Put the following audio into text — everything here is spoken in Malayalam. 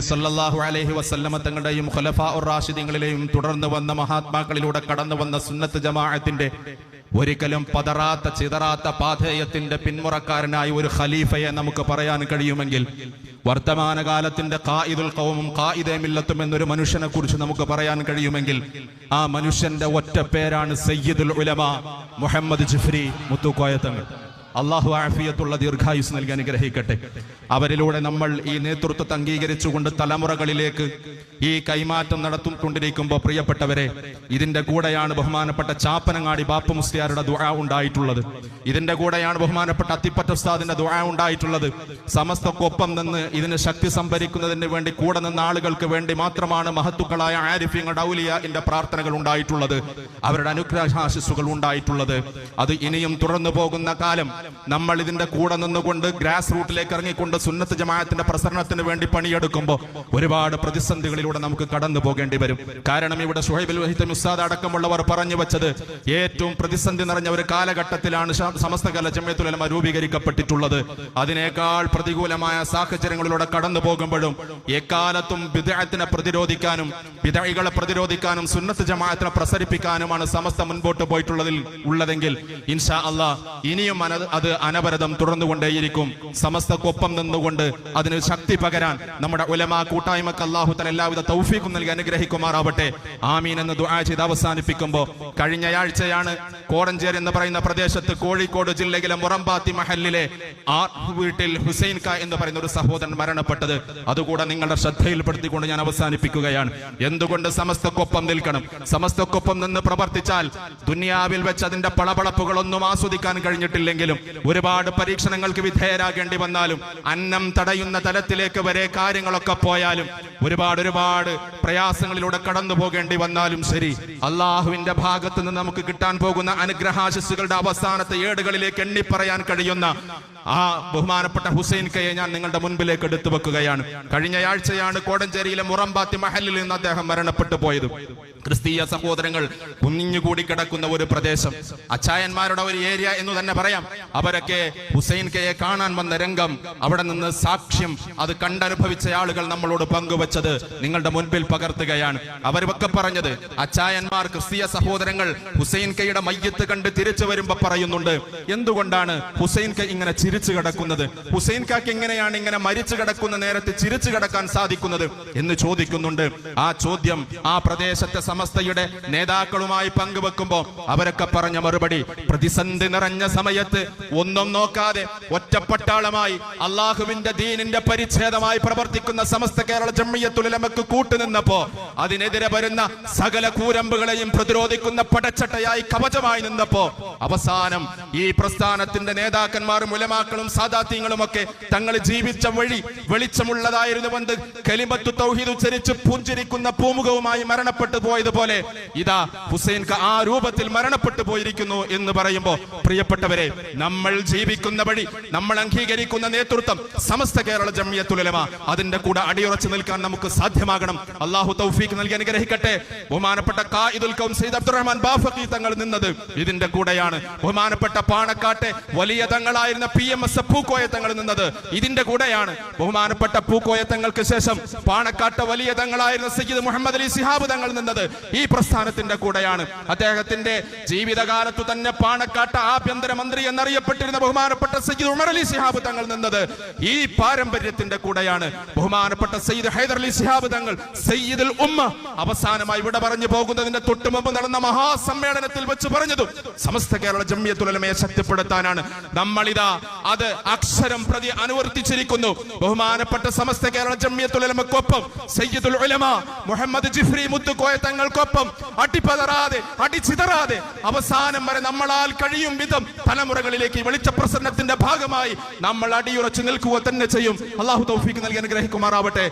നബി സല്ലാഹു അലഹി വസല്ലമ തങ്ങളുടെയും ഖലഫ ഉർ റാഷിദീങ്ങളിലെയും തുടർന്ന് വന്ന മഹാത്മാക്കളിലൂടെ കടന്നു വന്ന സുന്നത്ത് ജമാഅത്തിന്റെ ഒരിക്കലും പതറാത്ത ചിതറാത്ത പാഥേയത്തിന്റെ പിന്മുറക്കാരനായി ഒരു ഖലീഫയെ നമുക്ക് പറയാൻ കഴിയുമെങ്കിൽ വർത്തമാനകാലത്തിന്റെ കായിദുൽ കൗമും കായിദേ മില്ലത്തും എന്നൊരു മനുഷ്യനെ കുറിച്ച് നമുക്ക് പറയാൻ കഴിയുമെങ്കിൽ ആ മനുഷ്യന്റെ ഒറ്റ പേരാണ് സയ്യിദുൽ ഉലമ മുഹമ്മദ് ജിഫ്രി മുത്തുക്കോയത്തങ്ങൾ അള്ളാഹു ആഫിയത്തുള്ള ദീർഘായുസ് നൽകി അനുഗ്രഹിക്കട്ടെ. അവരിലൂടെ നമ്മൾ ഈ നേതൃത്വത്തെ അംഗീകരിച്ചുകൊണ്ട് തലമുറകളിലേക്ക് ഈ കൈമാറ്റം നടത്തിക്കൊണ്ടിരിക്കുമ്പോൾ പ്രിയപ്പെട്ടവരെ ഇതിന്റെ കൂടെയാണ് ബഹുമാനപ്പെട്ട ചാപ്പനങ്ങാടി ബാപ്പു മുസ്ലിയാരുടെ ദുഴ ഉണ്ടായിട്ടുള്ളത്. ഇതിന്റെ കൂടെയാണ് ബഹുമാനപ്പെട്ട അത്തിപ്പറ്റ ഉസ്താദിന്റെ ദുഴ ഉണ്ടായിട്ടുള്ളത്. സമസ്തക്കൊപ്പം നിന്ന് ഇതിന് ശക്തി സംഭരിക്കുന്നതിന് വേണ്ടി കൂടെ നിന്ന ആളുകൾക്ക് വേണ്ടി മാത്രമാണ് മഹത്തുക്കളായ ആരിഫ്യങ്ങൾ ഔലിയ എന്റെ പ്രാർത്ഥനകൾ ഉണ്ടായിട്ടുള്ളത്. അവരുടെ അനുഗ്രഹാശിസുകൾ ഉണ്ടായിട്ടുള്ളത്. അത് ഇനിയും തുറന്നു പോകുന്ന കാലം നമ്മൾ ഇതിന്റെ കൂടെ നിന്നുകൊണ്ട് ഗ്രാസ് റൂട്ടിലേക്ക് ഇറങ്ങിക്കൊണ്ട് സുന്നത്ത് ജമാഅത്തിന്റെ പ്രസരണത്തിന് വേണ്ടി പണിയെടുക്കുമ്പോൾ ഒരുപാട് പ്രതിസന്ധികളിലൂടെ നമുക്ക് കടന്നു പോകേണ്ടി വരും. കാരണം ഇവിടെ ഷുഹൈബുൽ വഹിത്ത ഉസ്താദ് അടക്കമുള്ളവർ പറഞ്ഞു വെച്ചത് ഏറ്റവും പ്രതിസന്ധി നിറഞ്ഞ ഒരു കാലഘട്ടത്തിലാണ് സമസ്ത കല ജമ്യത്തുലമ രൂപീകരിക്കപ്പെട്ടിട്ടുള്ളത്. അതിനേക്കാൾ പ്രതികൂലമായ സാഹചര്യങ്ങളിലൂടെ കടന്നു പോകുമ്പോഴും എക്കാലത്തും വിദഗ്ധത്തിനെ പ്രതിരോധിക്കാനും വിദായികളെ പ്രതിരോധിക്കാനും സുന്നത്ത് ജമാഅത്തിനെ പ്രസരിപ്പിക്കാനുമാണ് സമസ്ത മുൻപോട്ട് പോയിട്ടുള്ളതിൽ ഉള്ളതെങ്കിൽ ഇൻഷാ അള്ളാ ഇനിയും അത് അനവരതം തുടർന്നുകൊണ്ടേയിരിക്കും. സമസ്തക്കൊപ്പം നിന്നുകൊണ്ട് അതിന് ശക്തി പകരാൻ നമ്മുടെ ഉലമാ കൂട്ടായ്മക്ക് അള്ളാഹു തല എല്ലാവിധ തൗഫീഖും നൽകി അനുഗ്രഹിക്കുമാറാവട്ടെ. ആമീൻ എന്ന് ദുആ ചെയ്ത് അവസാനിപ്പിക്കുമ്പോൾ കഴിഞ്ഞയാഴ്ചയാണ് കോടഞ്ചേരി എന്ന് പറയുന്ന പ്രദേശത്ത് കോഴിക്കോട് ജില്ലയിലെ മുറമ്പാത്തി മഹലിലെ ആ വീട്ടിൽ ഹുസൈൻ ക എന്ന് പറയുന്ന ഒരു സഹോദരൻ മരണപ്പെട്ടത്. അതുകൂടെ നിങ്ങളുടെ ശ്രദ്ധയിൽപ്പെടുത്തിക്കൊണ്ട് ഞാൻ അവസാനിപ്പിക്കുകയാണ്. എന്തുകൊണ്ട് സമസ്തക്കൊപ്പം നിൽക്കണം? സമസ്തക്കൊപ്പം നിന്ന് പ്രവർത്തിച്ചാൽ ദുനിയാവിൽ വെച്ച് അതിന്റെ പളപളപ്പുകളൊന്നും ആസ്വദിക്കാൻ കഴിഞ്ഞിട്ടില്ലെങ്കിലും ഒരുപാട് പരീക്ഷണങ്ങൾക്ക് വിധേയരാകേണ്ടി വന്നാലും അന്നം തടയുന്ന തലത്തിലേക്ക് വരെ കാര്യങ്ങളൊക്കെ പോയാലും ഒരുപാട് ഒരുപാട് പ്രയാസങ്ങളിലൂടെ കടന്നു പോകേണ്ടി വന്നാലും ശരി. അള്ളാഹുവിന്റെ ഭാഗത്ത് നിന്ന് നമുക്ക് കിട്ടാൻ പോകുന്ന അനുഗ്രഹാശിസുകളുടെ അവസാനത്തെ ഏടുകളിലേക്ക് എണ്ണിപ്പറയാൻ കഴിയുന്ന ആ ബഹുമാനപ്പെട്ട ഹുസൈൻ കയെ ഞാൻ നിങ്ങളുടെ മുൻപിലേക്ക് എടുത്തു വെക്കുകയാണ് കഴിഞ്ഞയാഴ്ചയാണ് കോടഞ്ചേരിയിലെ മുറമ്പാത്തി മഹലിൽ നിന്ന് അദ്ദേഹം മരണപ്പെട്ടു പോയത്. ക്രിസ്തീയ സഹോദരങ്ങൾ കുഞ്ഞുകൂടി കിടക്കുന്ന ഒരു പ്രദേശം. അച്ചായന്മാരുടെ ഒരു ഏരിയ എന്ന് തന്നെ പറയാം. അവരൊക്കെ ഹുസൈൻ കയെ കാണാൻ വന്ന രംഗം അവിടെ നിന്ന് സാക്ഷ്യം അത് കണ്ടനുഭവിച്ച ആളുകൾ നമ്മളോട് പങ്കുവച്ചത് നിങ്ങളുടെ മുൻപിൽ പകർത്തുകയാണ്. അവരൊക്കെ പറഞ്ഞത് അച്ചായന്മാർ ക്രിസ്തീയ സഹോദരങ്ങൾ ഹുസൈൻ കയുടെ മയ്യത്ത് കണ്ട് തിരിച്ചു വരുമ്പോ പറയുന്നുണ്ട് എന്തുകൊണ്ടാണ് ഹുസൈൻ കൈ ഇങ്ങനെ ചിരിച്ചു കിടക്കുന്നത്. ഹുസൈൻ കാക്ക് എങ്ങനെയാണ് ഇങ്ങനെ മരിച്ചു കിടക്കുന്ന നേരത്ത് ചിരിച്ചു കിടക്കാൻ സാധിക്കുന്നത് എന്ന് ചോദിക്കുന്നുണ്ട്. ആ ചോദ്യം ആ പ്രദേശത്തെ സമസ്തയുടെ നേതാക്കളുമായി പങ്കുവെക്കുമ്പോ അവരൊക്കെ പറഞ്ഞ മറുപടി പ്രതിസന്ധി നിറഞ്ഞ സമയത്ത് ഒന്നും നോക്കാതെ ഒറ്റപ്പെട്ടാളമായി അള്ളാഹുവിന്റെ ദീനിന്റെ പരിച്ഛേദമായി പ്രവർത്തിക്കുന്ന സമസ്ത കേരള ജമ്മിയത്തുലമക്ക് കൂട്ടുനിന്നപ്പോ അതിനെതിരെ വരുന്ന സകല കൂരമ്പുകളെയും പ്രതിരോധിക്കുന്ന പടച്ചട്ടയായി കവചമായി നിന്നപ്പോ അവസാനം ഈ പ്രസ്ഥാനത്തിന്റെ നേതാക്കന്മാരും ഉലമാക്കളും സാദാത്യങ്ങളും ഒക്കെ തങ്ങൾ ജീവിച്ച വഴി വെളിച്ചമുള്ളതായിരുന്നു വന്ന് കലിമത്തു തൗഹീദ് ഉച്ചരിച്ച് പുഞ്ചിരിക്കുന്ന പൂമുഖവുമായി മരണപ്പെട്ടു പോയതുപോലെ ഇതാ ഹുസൈൻ ആ രൂപത്തിൽ മരണപ്പെട്ടു പോയിരിക്കുന്നു എന്ന് പറയുമ്പോൾ പ്രിയപ്പെട്ടവരെ നമ്മൾ ജീവിക്കുന്ന വഴി നമ്മൾ അംഗീകരിക്കുന്ന നേതൃത്വം സമസ്ത കേരള ജമ്മിയത്തുലമ അതിന്റെ കൂടെ അടിയുറച്ചു നിൽക്കാൻ നമുക്ക് സാധ്യമാകണം. അള്ളാഹു തൗഫീഖ് നൽകി അനുഗ്രഹിക്കട്ടെ. ബഹുമാനപ്പെട്ട കായിദുൽ കൗം സയ്യിദ് അബ്ദുറഹ്മാൻ ബാഫഖി തങ്ങൾ നിന്നത് ഇതിന്റെ കൂടെയാണ്. ബഹുമാനപ്പെട്ട പാണക്കാട്ടെ വലിയ തങ്ങളായിരുന്ന പി എം എസ് പൂക്കോയ നിന്നത്. ഇതിന്റെ കൂടെയാണ് ബഹുമാനപ്പെട്ട പൂക്കോയ തങ്ങൾക്ക് ശേഷം പാണക്കാട്ട് വലിയ തങ്ങളായിരുന്ന സയ്യിദ് മുഹമ്മദ് അലി സിഹാബ് തങ്ങൾ നിന്നത്. ഈ പ്രസ്ഥാനത്തിന്റെ കൂടെയാണ്. അദ്ദേഹത്തിന്റെ ജീവിതകാലത്തു തന്നെ പാണക്കാട്ട ആഭ്യന്തര മന്ത്രി എന്നറിയപ്പെട്ടിരുന്ന ബഹുമാനപ്പെട്ട സയ്യിദ് ഉമർ അലി സിഹാബ് തങ്ങൾ നിന്നത്. ഈ പാരമ്പര്യത്തിന്റെ കൂടെയാണ് ബഹുമാനപ്പെട്ട സയ്യിദ് ഹൈദർ അലി സിഹാബ് തങ്ങൾ സയ്യിദുൽ ഉമ്മ അവസാനമായി ഇവിടെ പറഞ്ഞു പോകുന്നതിന്റെ തൊട്ടു മുമ്പ് നടന്ന മഹാസമ്മേളനത്തിൽ വെച്ച് പറഞ്ഞതും സമസ്ത കേരള ജമ്മിയത്തുലമയെ ശക്തിപ്പെടുത്താനാണ്. നമ്മളിതാ അത് അക്ഷരം പ്രതി അനുവർത്തിച്ചിരിക്കുന്നു. ബഹുമാനപ്പെട്ട സമസ്ത കേരള ജമ്മിയത്തുലമക്കൊപ്പം സയ്യിദുൽ ഉലമ മുഹമ്മദ് ജിഫ്രി മുത്തുക്കോയ തങ്ങൾക്കൊപ്പം അടിപ്പതറാതെ അടിച്ചിതറാതെ അവസാനം വരെ നമ്മളാൽ കഴിയും വിധം തലമുറകളിലേക്ക് വെളിച്ച പ്രസന്നത്തിന്റെ ഭാഗമായി നമ്മൾ അടിയുറച്ചു നിൽക്കുക തന്നെ ചെയ്യും. അള്ളാഹു തൗഫീഖ് നൽകി അനുഗ്രഹിക്കുമാറാവട്ടെ.